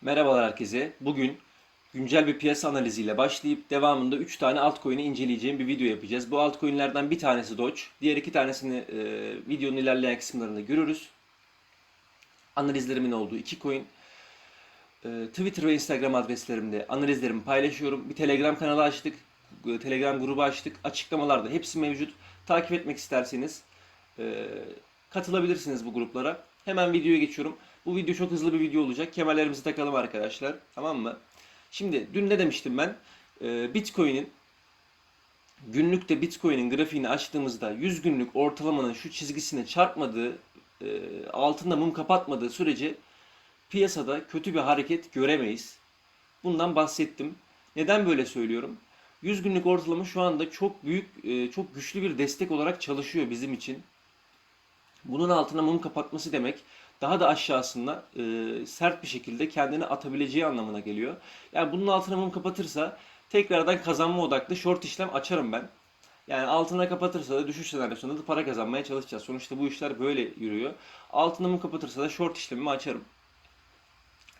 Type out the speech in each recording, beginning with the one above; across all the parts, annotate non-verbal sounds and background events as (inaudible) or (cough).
Merhabalar herkese. Bugün güncel bir piyasa analiziyle başlayıp devamında 3 tane altcoin'i inceleyeceğim bir video yapacağız. Bu altcoin'lerden bir tanesi Doge. Diğer iki tanesini e, videonun ilerleyen kısımlarında görürüz. Analizlerimin olduğu iki coin. E, Twitter ve Instagram adreslerimde analizlerimi paylaşıyorum. Bir Telegram kanalı açtık. e, Telegram grubu açtık. Açıklamalarda hepsi mevcut. Takip etmek isterseniz e, katılabilirsiniz bu gruplara. Hemen videoya geçiyorum. Bu video çok hızlı bir video olacak. Kemerlerimizi takalım arkadaşlar. Tamam mı? Şimdi dün ne demiştim ben? Ee, Bitcoin'in günlükte Bitcoin'in grafiğini açtığımızda 100 günlük ortalamanın şu çizgisine çarpmadığı, e, altında mum kapatmadığı sürece piyasada kötü bir hareket göremeyiz. Bundan bahsettim. Neden böyle söylüyorum? 100 günlük ortalama şu anda çok büyük, e, çok güçlü bir destek olarak çalışıyor bizim için. Bunun altına mum kapatması demek daha da aşağısında e, sert bir şekilde kendini atabileceği anlamına geliyor. Yani bunun altına mum kapatırsa tekrardan kazanma odaklı short işlem açarım ben. Yani altına kapatırsa da düşüş senaryosunda da para kazanmaya çalışacağız. Sonuçta bu işler böyle yürüyor. Altına mum kapatırsa da short işlemimi açarım.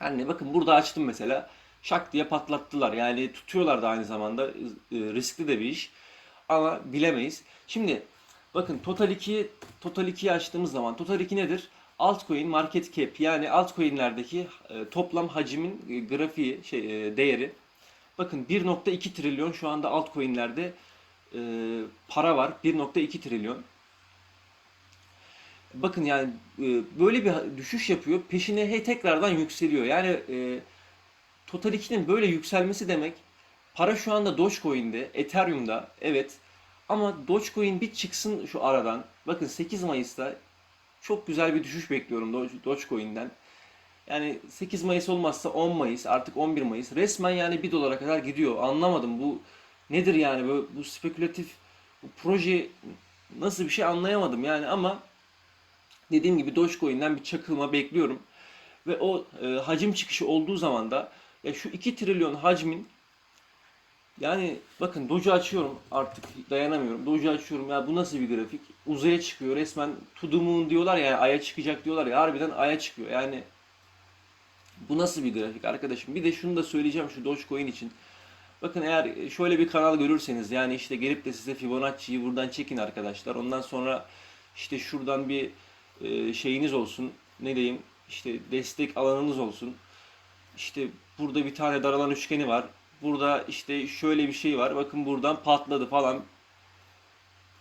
Yani bakın burada açtım mesela. Şak diye patlattılar. Yani tutuyorlar da aynı zamanda. E, riskli de bir iş. Ama bilemeyiz. Şimdi bakın Total 2 Total 2'yi açtığımız zaman Total 2 nedir? Altcoin market cap yani altcoin'lerdeki e, toplam hacimin e, grafiği şey e, değeri. Bakın 1.2 trilyon şu anda altcoin'lerde para var. 1.2 trilyon. Bakın yani böyle bir düşüş yapıyor. Peşine he tekrardan yükseliyor. Yani Total 2'nin böyle yükselmesi demek para şu anda Dogecoin'de, Ethereum'da evet. Ama Dogecoin bir çıksın şu aradan. Bakın 8 Mayıs'ta çok güzel bir düşüş bekliyorum Doge- Dogecoin'den. Yani 8 Mayıs olmazsa 10 Mayıs, artık 11 Mayıs. Resmen yani 1 dolara kadar gidiyor. Anlamadım bu nedir yani bu, bu spekülatif bu proje nasıl bir şey anlayamadım yani ama dediğim gibi Dogecoin'den bir çakılma bekliyorum. Ve o e, hacim çıkışı olduğu zaman da ya şu 2 trilyon hacmin yani bakın Doge'u açıyorum artık dayanamıyorum. Doge'u açıyorum ya bu nasıl bir grafik? Uzaya çıkıyor resmen to the moon diyorlar ya yani aya çıkacak diyorlar ya harbiden aya çıkıyor. Yani bu nasıl bir grafik arkadaşım? Bir de şunu da söyleyeceğim şu Dogecoin için. Bakın eğer şöyle bir kanal görürseniz yani işte gelip de size Fibonacci'yi buradan çekin arkadaşlar. Ondan sonra işte şuradan bir e, şeyiniz olsun. Ne diyeyim? İşte destek alanınız olsun. İşte burada bir tane daralan üçgeni var. Burada işte şöyle bir şey var. Bakın buradan patladı falan.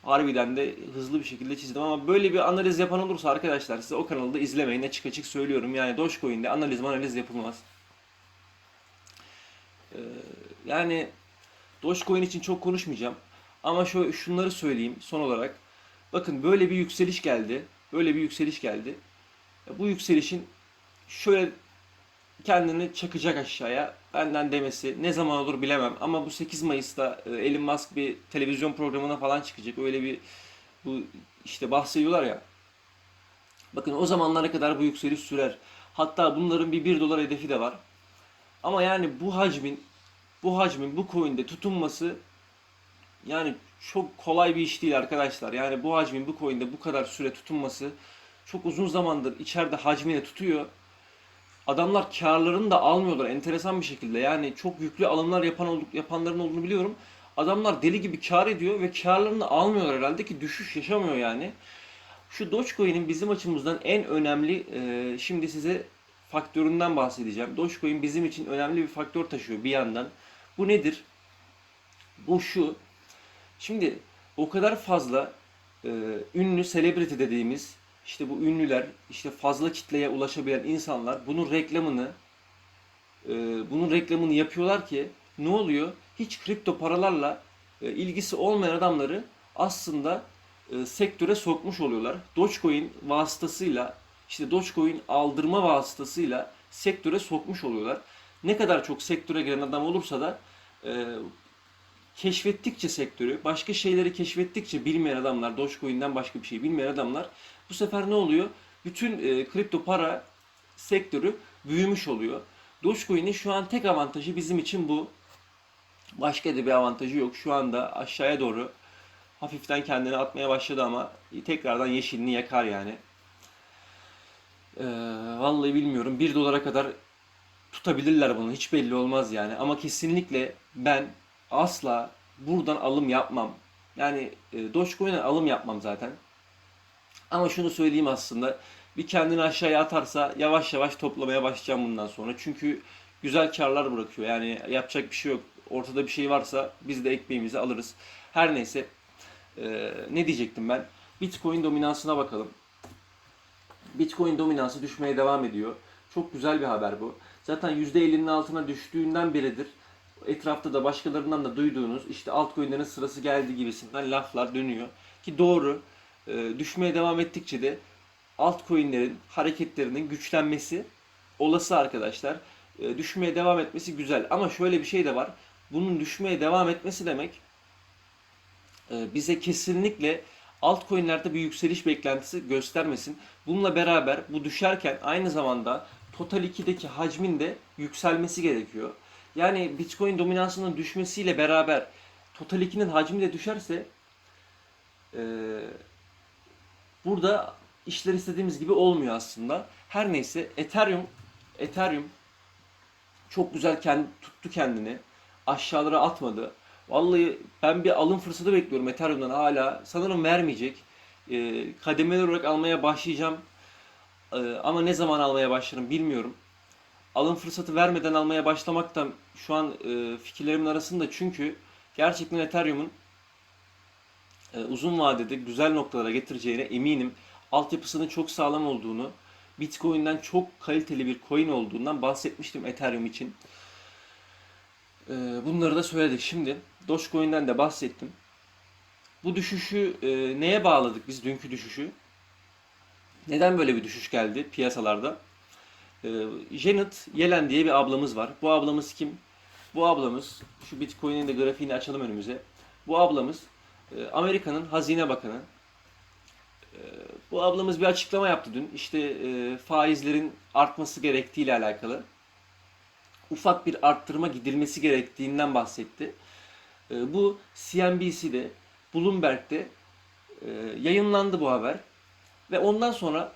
Harbiden de hızlı bir şekilde çizdim ama böyle bir analiz yapan olursa arkadaşlar size o kanalı da izlemeyin. Açık açık söylüyorum. Yani Dogecoin'de analiz analiz yapılmaz. Ee, yani Dogecoin için çok konuşmayacağım. Ama şu şunları söyleyeyim son olarak. Bakın böyle bir yükseliş geldi. Böyle bir yükseliş geldi. Bu yükselişin şöyle kendini çakacak aşağıya. Benden demesi ne zaman olur bilemem ama bu 8 Mayıs'ta e, Elon Musk bir televizyon programına falan çıkacak. Öyle bir bu işte bahsediyorlar ya. Bakın o zamanlara kadar bu yükseliş sürer. Hatta bunların bir 1 dolar hedefi de var. Ama yani bu hacmin bu hacmin bu coin'de tutunması yani çok kolay bir iş değil arkadaşlar. Yani bu hacmin bu coin'de bu kadar süre tutunması çok uzun zamandır içeride hacmini tutuyor. Adamlar karlarını da almıyorlar enteresan bir şekilde. Yani çok yüklü alımlar yapan olduk, yapanların olduğunu biliyorum. Adamlar deli gibi kar ediyor ve karlarını almıyorlar herhalde ki düşüş yaşamıyor yani. Şu Dogecoin'in bizim açımızdan en önemli e, şimdi size faktöründen bahsedeceğim. Dogecoin bizim için önemli bir faktör taşıyor bir yandan. Bu nedir? Bu şu. Şimdi o kadar fazla e, ünlü celebrity dediğimiz işte bu ünlüler, işte fazla kitleye ulaşabilen insanlar bunun reklamını e, bunun reklamını yapıyorlar ki ne oluyor? Hiç kripto paralarla e, ilgisi olmayan adamları aslında e, sektöre sokmuş oluyorlar. Dogecoin vasıtasıyla işte Dogecoin aldırma vasıtasıyla sektöre sokmuş oluyorlar. Ne kadar çok sektöre giren adam olursa da e, keşfettikçe sektörü, başka şeyleri keşfettikçe bilmeyen adamlar, Dogecoin'den başka bir şey bilmeyen adamlar bu sefer ne oluyor? Bütün e, kripto para sektörü büyümüş oluyor. Dogecoin'in şu an tek avantajı bizim için bu. Başka da bir avantajı yok. Şu anda aşağıya doğru hafiften kendini atmaya başladı ama tekrardan yeşilini yakar yani. Ee, vallahi bilmiyorum. 1 dolara kadar tutabilirler bunu. Hiç belli olmaz yani. Ama kesinlikle ben asla buradan alım yapmam. Yani e, Dogecoin'den alım yapmam zaten. Ama şunu söyleyeyim aslında. Bir kendini aşağıya atarsa yavaş yavaş toplamaya başlayacağım bundan sonra. Çünkü güzel karlar bırakıyor. Yani yapacak bir şey yok. Ortada bir şey varsa biz de ekmeğimizi alırız. Her neyse. e, ne diyecektim ben? Bitcoin dominansına bakalım. Bitcoin dominansı düşmeye devam ediyor. Çok güzel bir haber bu. Zaten %50'nin altına düştüğünden beridir etrafta da başkalarından da duyduğunuz işte altcoin'lerin sırası geldi gibisinden laflar dönüyor. Ki doğru. E, düşmeye devam ettikçe de altcoin'lerin hareketlerinin güçlenmesi olası arkadaşlar. E, düşmeye devam etmesi güzel. Ama şöyle bir şey de var. Bunun düşmeye devam etmesi demek e, bize kesinlikle altcoin'lerde bir yükseliş beklentisi göstermesin. Bununla beraber bu düşerken aynı zamanda Total 2'deki hacmin de yükselmesi gerekiyor. Yani Bitcoin dominansının düşmesiyle beraber Total 2'nin hacmi de düşerse e, burada işler istediğimiz gibi olmuyor aslında. Her neyse Ethereum Ethereum çok güzel kendi, tuttu kendini. Aşağılara atmadı. Vallahi ben bir alım fırsatı bekliyorum Ethereum'dan hala. Sanırım vermeyecek. E, kademeli olarak almaya başlayacağım. E, ama ne zaman almaya başlarım bilmiyorum. Alım fırsatı vermeden almaya başlamak da şu an e, fikirlerimin arasında çünkü gerçekten Ethereum'un uzun vadede güzel noktalara getireceğine eminim. Altyapısının çok sağlam olduğunu, Bitcoin'den çok kaliteli bir coin olduğundan bahsetmiştim Ethereum için. E, bunları da söyledik. Şimdi Dogecoin'den de bahsettim. Bu düşüşü e, neye bağladık biz dünkü düşüşü? Neden böyle bir düşüş geldi piyasalarda? E, Janet Yellen diye bir ablamız var. Bu ablamız kim? Bu ablamız, şu Bitcoin'in de grafiğini açalım önümüze. Bu ablamız e, Amerika'nın Hazine Bakanı. E, bu ablamız bir açıklama yaptı dün. İşte e, faizlerin artması gerektiğiyle alakalı. Ufak bir arttırma gidilmesi gerektiğinden bahsetti. E, bu CNBC'de, Bloomberg'de e, yayınlandı bu haber. Ve ondan sonra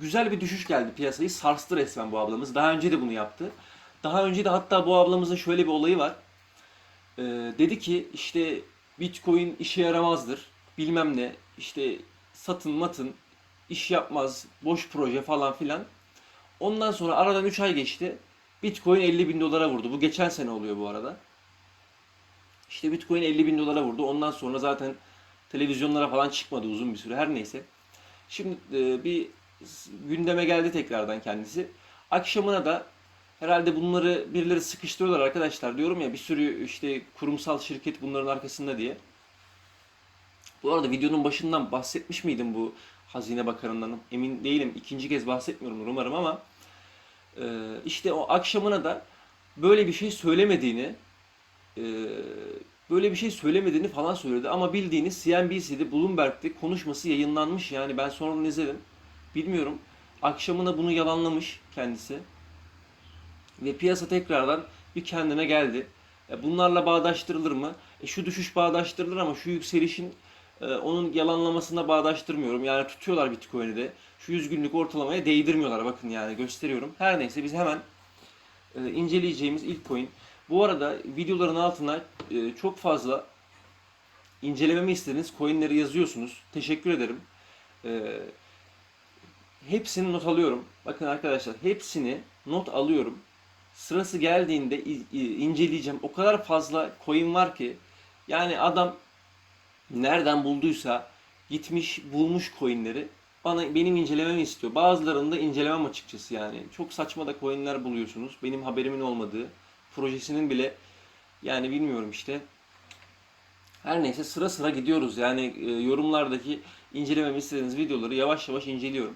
güzel bir düşüş geldi piyasayı. Sarstı resmen bu ablamız. Daha önce de bunu yaptı. Daha önce de hatta bu ablamızın şöyle bir olayı var. Ee, dedi ki işte Bitcoin işe yaramazdır. Bilmem ne. işte satın matın iş yapmaz. Boş proje falan filan. Ondan sonra aradan 3 ay geçti. Bitcoin 50 bin dolara vurdu. Bu geçen sene oluyor bu arada. İşte Bitcoin 50 bin dolara vurdu. Ondan sonra zaten televizyonlara falan çıkmadı uzun bir süre. Her neyse. Şimdi e, bir gündeme geldi tekrardan kendisi. Akşamına da herhalde bunları birileri sıkıştırıyorlar arkadaşlar. Diyorum ya bir sürü işte kurumsal şirket bunların arkasında diye. Bu arada videonun başından bahsetmiş miydim bu Hazine Bakanı'ndan? Emin değilim. İkinci kez bahsetmiyorum umarım ama e, işte o akşamına da böyle bir şey söylemediğini e, böyle bir şey söylemediğini falan söyledi. Ama bildiğiniz CNBC'de Bloomberg'de konuşması yayınlanmış. Yani ben sonradan izledim. Bilmiyorum. Akşamına bunu yalanlamış kendisi. Ve piyasa tekrardan bir kendine geldi. E, bunlarla bağdaştırılır mı? E, şu düşüş bağdaştırılır ama şu yükselişin e, onun yalanlamasına bağdaştırmıyorum. Yani tutuyorlar Bitcoin'i de. Şu 100 günlük ortalamaya değdirmiyorlar. Bakın yani gösteriyorum. Her neyse biz hemen e, inceleyeceğimiz ilk coin. Bu arada videoların altına çok fazla incelememi istediğiniz coinleri yazıyorsunuz. Teşekkür ederim. Hepsini not alıyorum. Bakın arkadaşlar hepsini not alıyorum. Sırası geldiğinde inceleyeceğim. O kadar fazla coin var ki yani adam nereden bulduysa gitmiş bulmuş coinleri bana benim incelememi istiyor. Bazılarını da incelemem açıkçası yani. Çok saçma da coinler buluyorsunuz. Benim haberimin olmadığı projesinin bile yani bilmiyorum işte. Her neyse sıra sıra gidiyoruz. Yani e, yorumlardaki incelememi istediğiniz videoları yavaş yavaş inceliyorum.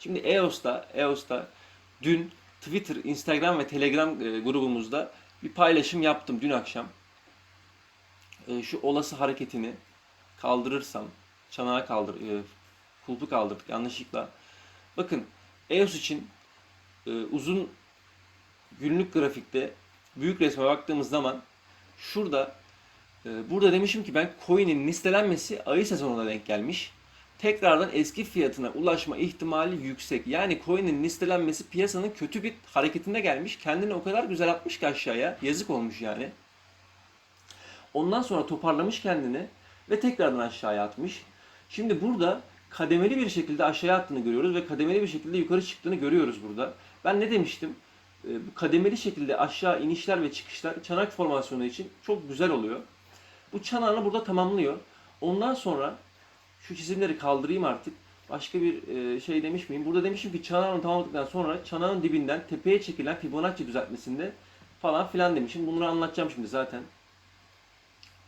Şimdi EOS'ta, EOS'ta dün Twitter, Instagram ve Telegram e, grubumuzda bir paylaşım yaptım dün akşam. E, şu olası hareketini kaldırırsam, çanağı kaldır, e, kulpu kaldırdık yanlışlıkla. Bakın EOS için uzun günlük grafikte büyük resme baktığımız zaman şurada burada demişim ki ben coin'in listelenmesi ayı sezonuna denk gelmiş. Tekrardan eski fiyatına ulaşma ihtimali yüksek. Yani coin'in listelenmesi piyasanın kötü bir hareketine gelmiş. Kendini o kadar güzel atmış ki aşağıya. Yazık olmuş yani. Ondan sonra toparlamış kendini ve tekrardan aşağıya atmış. Şimdi burada kademeli bir şekilde aşağıya attığını görüyoruz ve kademeli bir şekilde yukarı çıktığını görüyoruz burada. Ben ne demiştim? Ee, Bu kademeli şekilde aşağı inişler ve çıkışlar çanak formasyonu için çok güzel oluyor. Bu çanağını burada tamamlıyor. Ondan sonra şu çizimleri kaldırayım artık. Başka bir e, şey demiş miyim? Burada demişim ki çanağını tamamladıktan sonra çanağın dibinden tepeye çekilen Fibonacci düzeltmesinde falan filan demişim. Bunları anlatacağım şimdi zaten.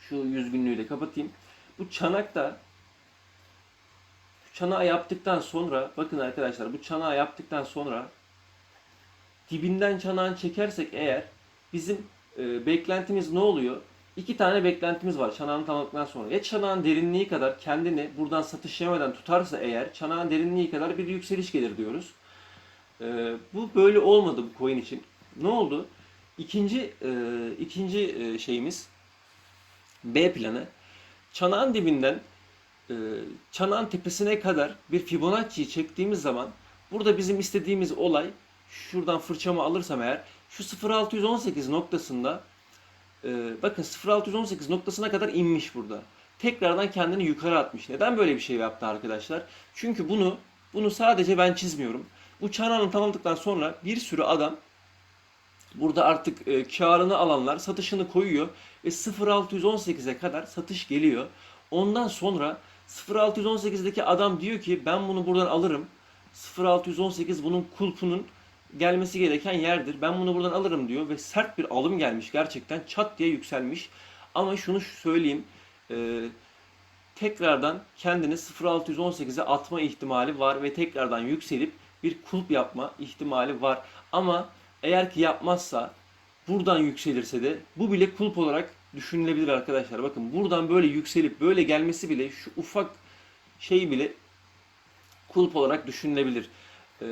Şu yüz günlüğü de kapatayım. Bu çanak da çanağı yaptıktan sonra bakın arkadaşlar bu çanağı yaptıktan sonra dibinden çanağını çekersek eğer bizim e, beklentimiz ne oluyor? İki tane beklentimiz var çanağını tamamladıktan sonra. Ya çanağın derinliği kadar kendini buradan satış yemeden tutarsa eğer çanağın derinliği kadar bir yükseliş gelir diyoruz. E, bu böyle olmadı bu coin için. Ne oldu? İkinci e, ikinci e, şeyimiz B planı. Çanağın dibinden e, çanağın tepesine kadar bir Fibonacci'yi çektiğimiz zaman burada bizim istediğimiz olay şuradan fırçamı alırsam eğer şu 0618 noktasında bakın 0618 noktasına kadar inmiş burada. Tekrardan kendini yukarı atmış. Neden böyle bir şey yaptı arkadaşlar? Çünkü bunu bunu sadece ben çizmiyorum. Bu çanağını tamamladıktan sonra bir sürü adam burada artık e, karını alanlar satışını koyuyor ve 0618'e kadar satış geliyor. Ondan sonra 0618'deki adam diyor ki ben bunu buradan alırım. 0618 bunun kulpunun gelmesi gereken yerdir. Ben bunu buradan alırım diyor ve sert bir alım gelmiş gerçekten çat diye yükselmiş. Ama şunu söyleyeyim. e, tekrardan kendini 0618'e atma ihtimali var ve tekrardan yükselip bir kulp yapma ihtimali var. Ama eğer ki yapmazsa buradan yükselirse de bu bile kulp olarak düşünülebilir arkadaşlar. Bakın buradan böyle yükselip böyle gelmesi bile şu ufak şey bile kulp olarak düşünülebilir. Ee,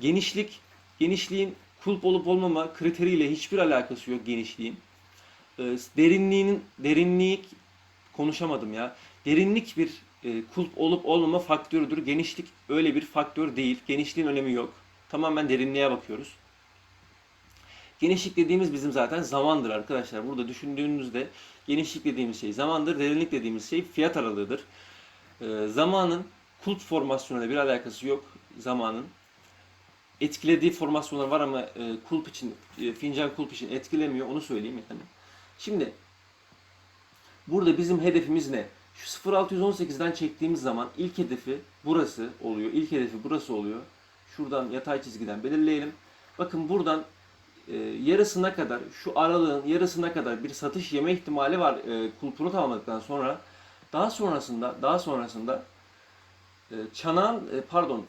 genişlik, genişliğin kulp olup olmama kriteriyle hiçbir alakası yok genişliğin. Ee, derinliğinin, derinlik konuşamadım ya. Derinlik bir e, kulp olup olmama faktörüdür. Genişlik öyle bir faktör değil. Genişliğin önemi yok. Tamamen derinliğe bakıyoruz. Genişlik dediğimiz bizim zaten zamandır arkadaşlar. Burada düşündüğünüzde genişlik dediğimiz şey zamandır, derinlik dediğimiz şey fiyat aralığıdır. Ee, zamanın kulp formasyonuyla bir alakası yok zamanın. Etkilediği formasyonlar var ama e, kulp için, e, fincan kulp için etkilemiyor. Onu söyleyeyim yani. Şimdi burada bizim hedefimiz ne? Şu 0618'den çektiğimiz zaman ilk hedefi burası oluyor. İlk hedefi burası oluyor. Şuradan yatay çizgiden belirleyelim. Bakın buradan e, yarısına kadar, şu aralığın yarısına kadar bir satış yeme ihtimali var e, kulpunu tamamladıktan sonra. Daha sonrasında, daha sonrasında e, çanağın, e, pardon,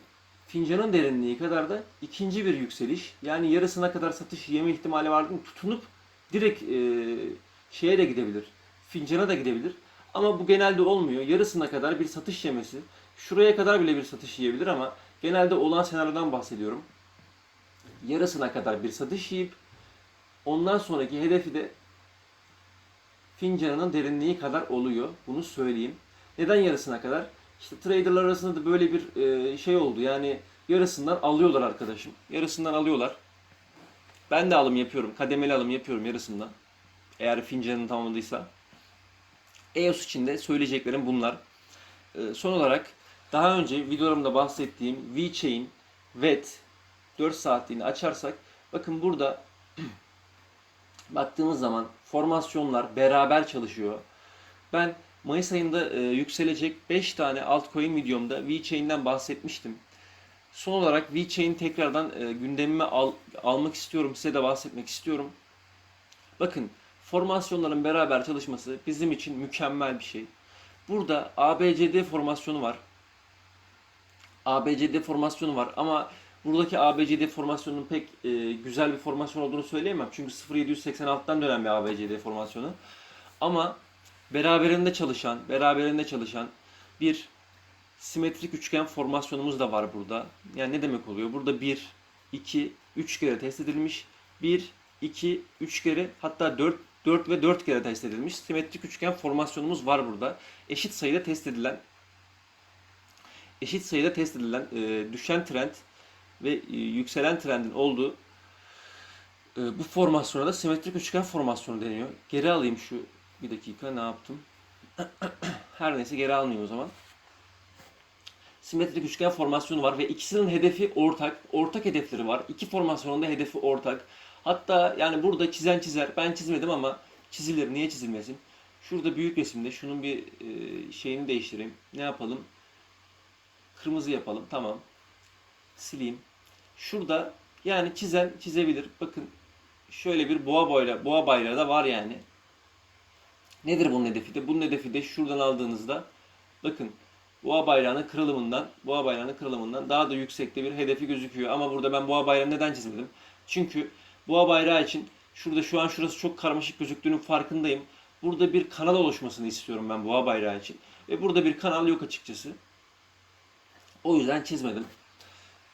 fincanın derinliği kadar da ikinci bir yükseliş. Yani yarısına kadar satış yeme ihtimali var değil mi? Tutunup direkt e, şeye de gidebilir. Fincana da gidebilir. Ama bu genelde olmuyor. Yarısına kadar bir satış yemesi. Şuraya kadar bile bir satış yiyebilir ama genelde olan senaryodan bahsediyorum yarısına kadar bir satış yiyip ondan sonraki hedefi de fincanının derinliği kadar oluyor. Bunu söyleyeyim. Neden yarısına kadar? İşte traderlar arasında da böyle bir e, şey oldu. Yani yarısından alıyorlar arkadaşım. Yarısından alıyorlar. Ben de alım yapıyorum. Kademeli alım yapıyorum yarısından. Eğer fincanını tamamladıysa. EOS için de söyleyeceklerim bunlar. E, son olarak daha önce videolarımda bahsettiğim VeChain, VET, 4 saatliğini açarsak bakın burada (clears throat) baktığımız zaman formasyonlar beraber çalışıyor. Ben Mayıs ayında e, yükselecek 5 tane altcoin videomda VeChain'den bahsetmiştim. Son olarak VeChain tekrardan e, gündemime al, almak istiyorum. Size de bahsetmek istiyorum. Bakın formasyonların beraber çalışması bizim için mükemmel bir şey. Burada ABCD formasyonu var. ABCD formasyonu var ama buradaki ABCD formasyonunun pek e, güzel bir formasyon olduğunu söyleyemem. Çünkü 0786'dan dönen bir ABCD formasyonu. Ama beraberinde çalışan, beraberinde çalışan bir simetrik üçgen formasyonumuz da var burada. Yani ne demek oluyor? Burada 1, 2, 3 kere test edilmiş. 1, 2, 3 kere hatta 4, 4 ve 4 kere test edilmiş. Simetrik üçgen formasyonumuz var burada. Eşit sayıda test edilen eşit sayıda test edilen e, düşen trend ve e, yükselen trendin olduğu e, bu formasyona da simetrik üçgen formasyonu deniyor. Geri alayım şu bir dakika ne yaptım? (clears throat) Her neyse geri almayayım o zaman. Simetrik üçgen formasyonu var ve ikisinin hedefi ortak. Ortak hedefleri var. İki formasyonun da hedefi ortak. Hatta yani burada çizen çizer. Ben çizmedim ama çizilir. Niye çizilmesin? Şurada büyük resimde şunun bir e, şeyini değiştireyim. Ne yapalım? Kırmızı yapalım. Tamam. Sileyim. Şurada yani çizen çizebilir. Bakın şöyle bir boğa bayrağı, boğa bayrağı da var yani. Nedir bunun hedefi de? Bunun hedefi de şuradan aldığınızda bakın boğa bayrağının kırılımından, boğa bayrağının kırılımından daha da yüksekte bir hedefi gözüküyor. Ama burada ben boğa bayrağını neden çizmedim? Çünkü boğa bayrağı için şurada şu an şurası çok karmaşık gözüktüğünün farkındayım. Burada bir kanal oluşmasını istiyorum ben boğa bayrağı için. Ve burada bir kanal yok açıkçası. O yüzden çizmedim.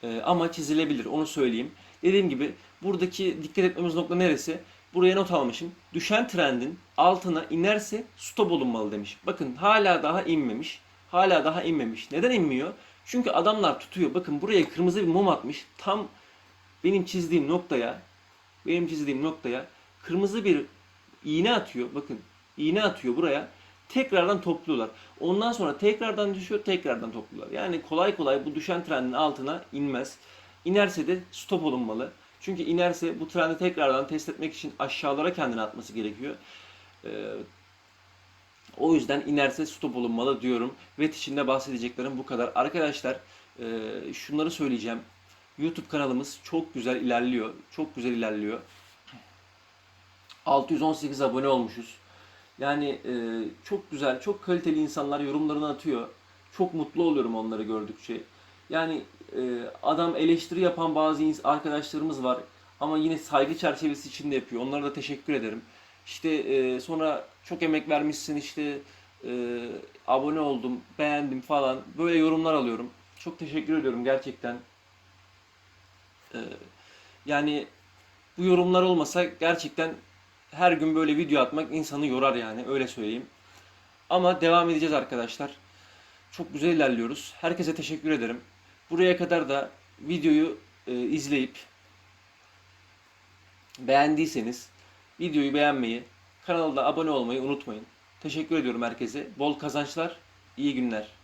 Ee, ama çizilebilir onu söyleyeyim. Dediğim gibi buradaki dikkat etmemiz nokta neresi? Buraya not almışım. Düşen trendin altına inerse stop olunmalı demiş. Bakın hala daha inmemiş. Hala daha inmemiş. Neden inmiyor? Çünkü adamlar tutuyor. Bakın buraya kırmızı bir mum atmış. Tam benim çizdiğim noktaya benim çizdiğim noktaya kırmızı bir iğne atıyor. Bakın iğne atıyor buraya. Tekrardan topluyorlar. Ondan sonra tekrardan düşüyor, tekrardan topluyorlar. Yani kolay kolay bu düşen trendin altına inmez. İnerse de stop olunmalı. Çünkü inerse bu trendi tekrardan test etmek için aşağılara kendini atması gerekiyor. Ee, o yüzden inerse stop olunmalı diyorum. VET içinde bahsedeceklerim bu kadar. Arkadaşlar e, şunları söyleyeceğim. YouTube kanalımız çok güzel ilerliyor. Çok güzel ilerliyor. 618 abone olmuşuz. Yani e, çok güzel, çok kaliteli insanlar yorumlarını atıyor. Çok mutlu oluyorum onları gördükçe. Yani adam eleştiri yapan bazı arkadaşlarımız var. Ama yine saygı çerçevesi içinde yapıyor. Onlara da teşekkür ederim. İşte e, sonra çok emek vermişsin işte e, abone oldum, beğendim falan. Böyle yorumlar alıyorum. Çok teşekkür ediyorum gerçekten. E, yani bu yorumlar olmasa gerçekten her gün böyle video atmak insanı yorar yani öyle söyleyeyim. Ama devam edeceğiz arkadaşlar. Çok güzel ilerliyoruz. Herkese teşekkür ederim. Buraya kadar da videoyu e, izleyip beğendiyseniz videoyu beğenmeyi, kanalda abone olmayı unutmayın. Teşekkür ediyorum herkese. Bol kazançlar, iyi günler.